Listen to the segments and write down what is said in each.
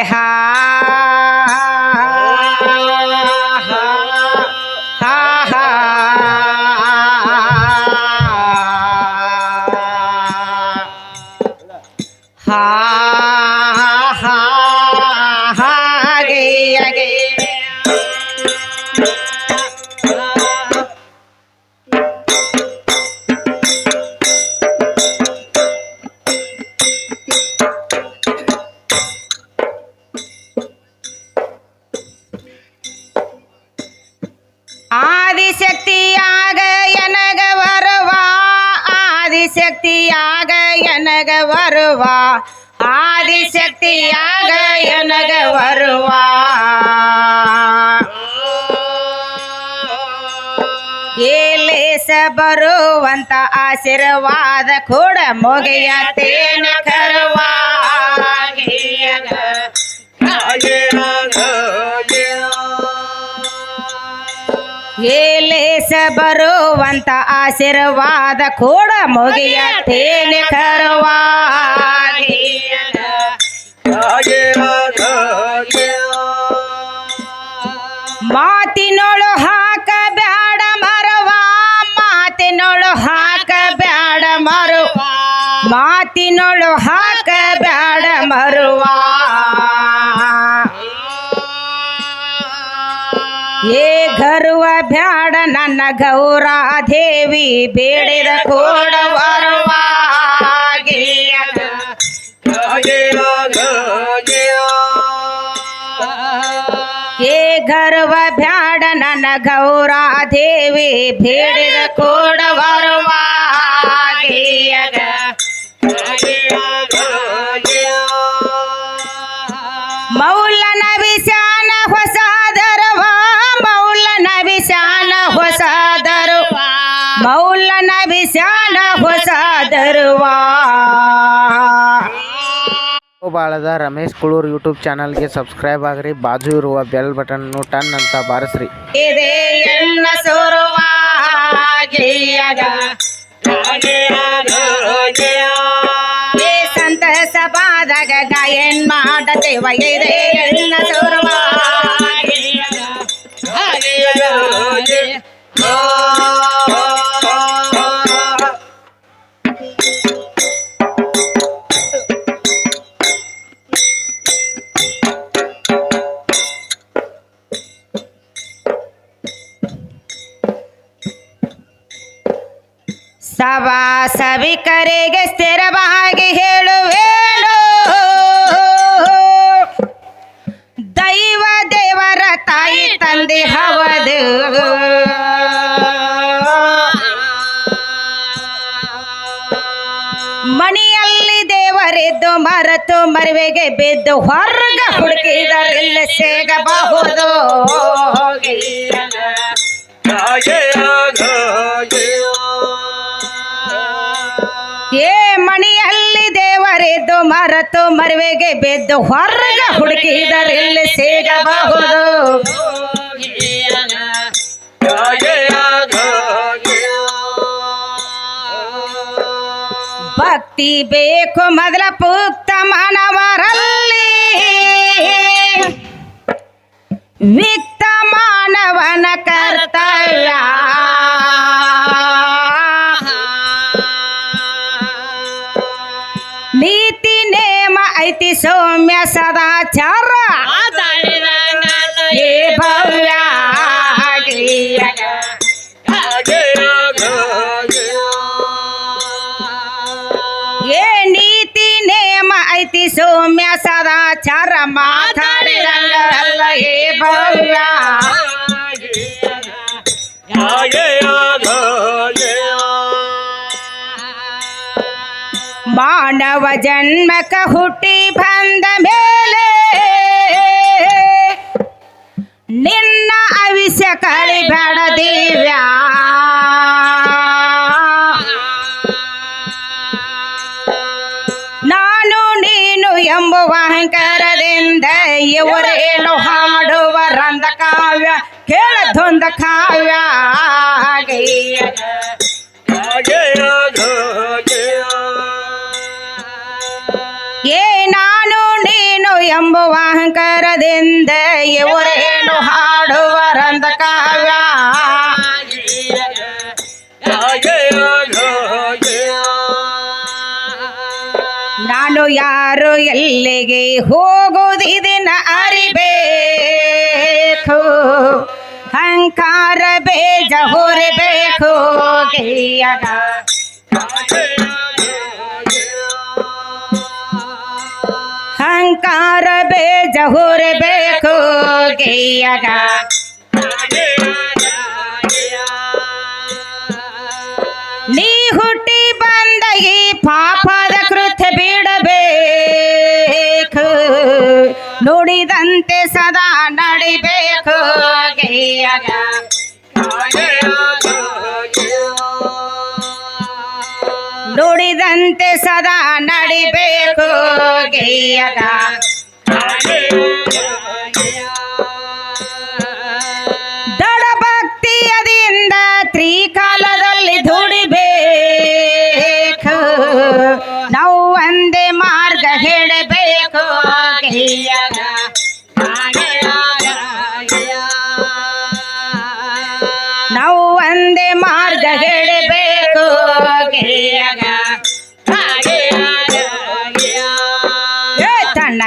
Deja ஆதிசக்தியாக எனக வருவா ஆதிசக்தியாக எனக வருவா ஆதிசக்தியாக எனக வருவா ಏಲೇಸ ಬರುವಂತ ಆಶೀರ್ವಾದ ಕೂಡ ಮೊಗೆಯ ತೇನ ಕರವಾಗಿಯಗ ಬರುವಂತ ಆಶೀರ್ವಾದ ಕೂಡ ಮುಗಿಯ ತೇನ ಕರವಾಗಿಯಗ ಮಾತಿನೊಳು ಹಾಕ ಬ್ಯಾಡ ಮರುವ ಮಾತಿನೊಳು ಹಾಕ ಬ್ಯಾಡ ಮರುವ. ಮಾತಿನೊಳು ಹಾಕ ಬ್ಯಾಡ ಮರುವ. ಏ ಗರುವ ಬ್ಯಾಡ ನನ್ನ ಗೌರಾದೇವಿ, ಬೇಡಿದ ಕೋಡ ಬರುವ ಏ ಗರ್ವ ಬ್ಯಾಡ ನನ್ನ ಗೌರಾದೇವಿ, ಬೇಡಿದ ಕೋಡ ವರವಾಗಿಯಗ ಬಾಳದ ರಮೇಶ್ ಕುಳೂರ್ ಯೂಟ್ಯೂಬ್ ಚಾನಲ್ಗೆ ಸಬ್ಸ್ಕ್ರೈಬ್ ಆಗ್ರಿ. ಬಾಜು ಇರುವ ಬೆಲ್ ಬಟನ್ ಟನ್ ಅಂತ ಬಾರಿಸ್ರಿ. ಸಂತಸ ಸಭಾದಾಗ ಗಾಯನ್ ಮಾಡತೇವ ಇದೆ ಎಲ್ಲ ಸುರುವಾಗಿಯಗ ಸಭಿಕರಿಗೆ ಸ್ಥಿರವಾಗಿ ಹೇಳುವೇನು. ದೈವ ದೇವರ ತಾಯಿ ತಂದೆ ಹವದು ಮಣಿಯಲ್ಲಿ ದೇವರಿದ್ದು ಮರತು ಮರುವೆಗೆ ಬಿದ್ದು ಹೊರಗ ಹುಡುಕಿದರಿಲ್ಲ ಸೇಗಬಹುದು. ಏ ಮರೆತು ಮರುವೆಗೆ ಬಿದ್ದು ಹೊರಗ ಹುಡುಕಿದರಲ್ಲಿ ಸಿಗಬಹುದು? ಭಕ್ತಿ ಬೇಕು ಮೊದಲ ಪೂಕ್ತ ಮಾನವರಲ್ಲಿ. ವಿಕ್ತ ಮಾನವನ ಕರ್ತವ್ಯ. ಐತಿ ಸೌಮ್ಯ ಸದಾಚಾರ. ಏ ಭವ್ಯ ಏ ನೀತಿ ನೇಮ ಐತಿ ಸೌಮ್ಯ ಸದಾಚಾರ. ಮಾತಾಡಿರಂಗಲ್ಲ ಏ ಭವ್ಯ. ಮಾನವ ಜನ್ಮಕ ಹುಟ್ಟಿ ಬಂದ ಮೇಲೆ ನಿನ್ನ ಅವಿಷ್ಯ ಕಳಿ ನಾನು ನೀನು ಎಂಬುವ ಅಹಂಕಾರದಿಂದ ಇವರೇನು ಹಾಡುವರಂದ ಕಾವ್ಯ ಕೇಳದೊಂದ ಕಾವ್ಯ ಅಹಂಕಾರದಿಂದ ಇವರೇನು ಹಾಡುವರಂದ ಕಾವ್ಯ. ನಾನು ಯಾರು ಎಲ್ಲಿಗೆ ಹೋಗುವುದಿನ ಅರಿಬೇಕು. ಅಹಂಕಾರ ಬೇಜ ಹೊರಬೇಕು ಗೆಯ್ಯಗ ಅಹಂಕಾರ ಬೇಜ ಬೇಕು, ಗೆಯ್ಯಗ. ನೀ ಹುಟ್ಟಿ ಬಂದ ಈ ಪಾಪದ ಕೃತ್ಯ ಬಿಡಬೇಕು. ನುಡಿದಂತೆ ಸದಾ ನಡಿಬೇಕು, ಗೆಯ್ಯಗ. ನುಡಿದಂತೆ ಸದಾ ನಡಿಬೇಕು, ಗೆಯ್ಯಗ.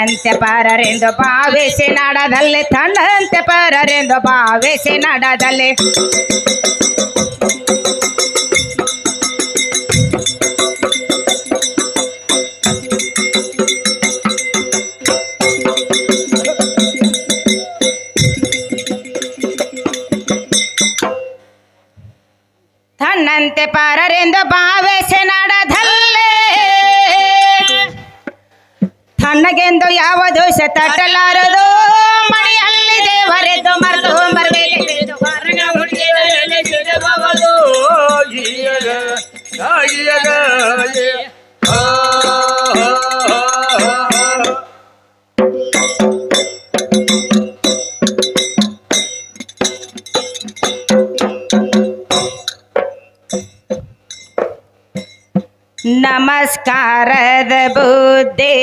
ತಣ್ಣಂತೆ ಪರರೆಂದು ಭಾವಿಸಿ ನಡದಲ್ಲಿ ತಣ್ಣಂತೆ ಪರರೆಂದು ಭಾವಿಸಿ ನಡದಲ್ಲಿ. ತನ್ನಂತೆ ಪರರೆಂದು ಭಾವಿಸಿ ನಡದಲ್ಲೇ. ತಣ್ಣಗೆಂದು ಯಾವ ದೋಷ ತಟ್ಟಲಾರದು? ಮನೆಯಲ್ಲಿ ದೇವರೆದ್ದು ಮರೆತು ಬರಬೇಕು ನಮಸ್ಕಾರದ ಬುದ್ಧಿ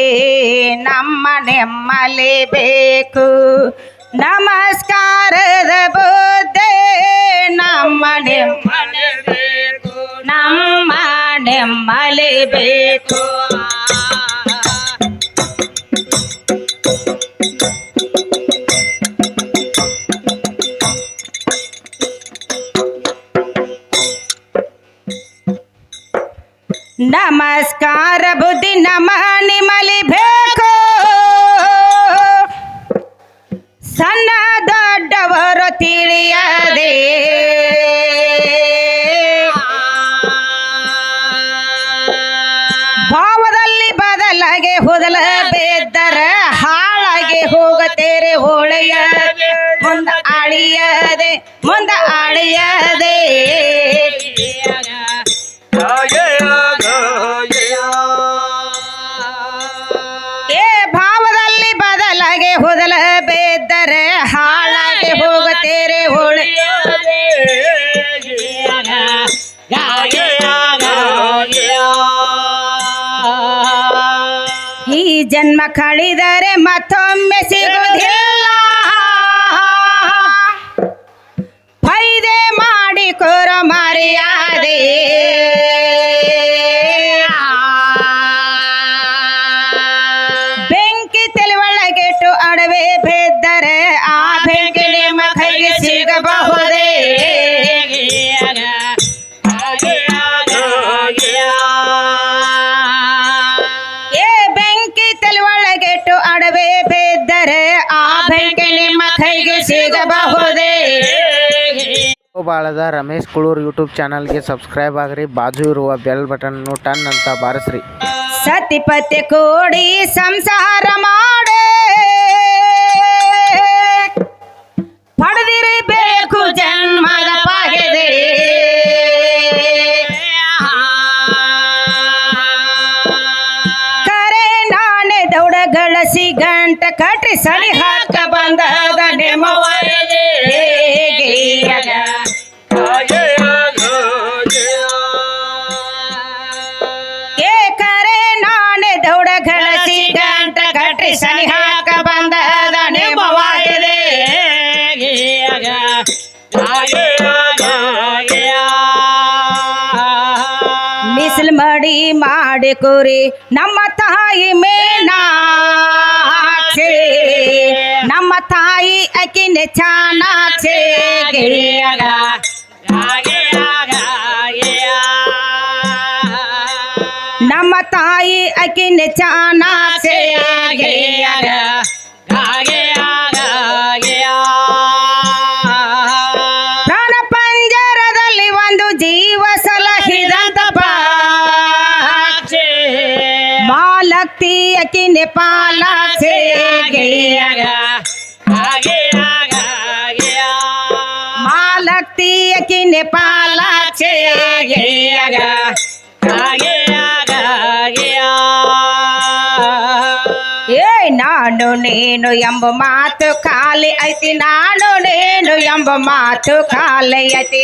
ನಮ್ಮ ನೆಮ್ಮಲಿ ಬೇಕು. ನಮಸ್ಕಾರದ ಬುದ್ಧಿ ನಮ್ಮ ನೆಮ್ಮಲಿ ನಮ್ಮ ನೆಮ್ಮಲಿ ಬೇಕು. ನಮಸ್ಕಾರ ಬುದ್ಧಿ ನಮ ನಿಮಲಿ ಬೇಕು. ಹಾಳಾಗಿ ಹೋಗತೇರೆ ಹೋಳೆ. ಈ ಜನ್ಮ ಕಳಿದರೆ ಮತ್ತೊಮ್ಮೆ ಸಿಗುವುದಿಲ್ಲ ಬಾಳದ ರಮೇಶ್ ಕುಳೂರ್ ಯೂಟ್ಯೂಬ್ ಚಾನಲ್ಗೆ ಸಬ್ಸ್ಕ್ರೈಬ್ ಆಗ್ರಿ. ಬಾಜು ಇರುವ ಬೆಲ್ ಬಟನ್ನು ಟನ್ ಅಂತ ಬಾರಿಸ್ರಿ. ಸತಿಪತಿ ಕೂಡಿ ಸಂಸಾರ ಮಾಡೆ. ಪಡೆದಿರಬೇಕು ಸನಿ ಹಾಕ ಬಂದದ ನೇಮವಾಗಿದೆ ಬಿಸಿಲು ಮಡಿ ಮಾಡಿ ಕುರಿ ನಮ್ಮ ತಾಯಿ ಮೇನಾಕ್ಷಿ ನಮ್ಮ ತಾಯಿ ಅಕಿನ ಚಾನಾಕ್ಷಿ ನಮ್ಮ ತಾಯಿ ಅಕಿನ ಚಾನಾಕ್ಷಿ ಮಾಲಕ್ತಿ नेपाला ಪಾಲಾಕ್ಷಿ ಮಾಲಕ್ತಿ ಅಕಿನ ಪಾಲಾಕ್ಷಿ ಏ ನಾನು ನೀನು ಎಂಬ ಮಾತು ಖಾಲಿ ಐತಿ ನಾನು ನೀನು ಎಂಬ ಮಾತು ಖಾಲಿ ಐತಿ.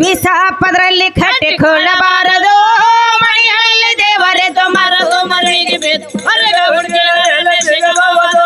ವಿಷ ಪದರಲ್ಲಿ ಕಟ್ಟಿಕೊಳ್ಳಬಾರದು ಮನೆಯಲ್ಲಿ ದೇವರೆದು ಮರದು ಮರಿಗೆ ಸಿಗಬಹುದು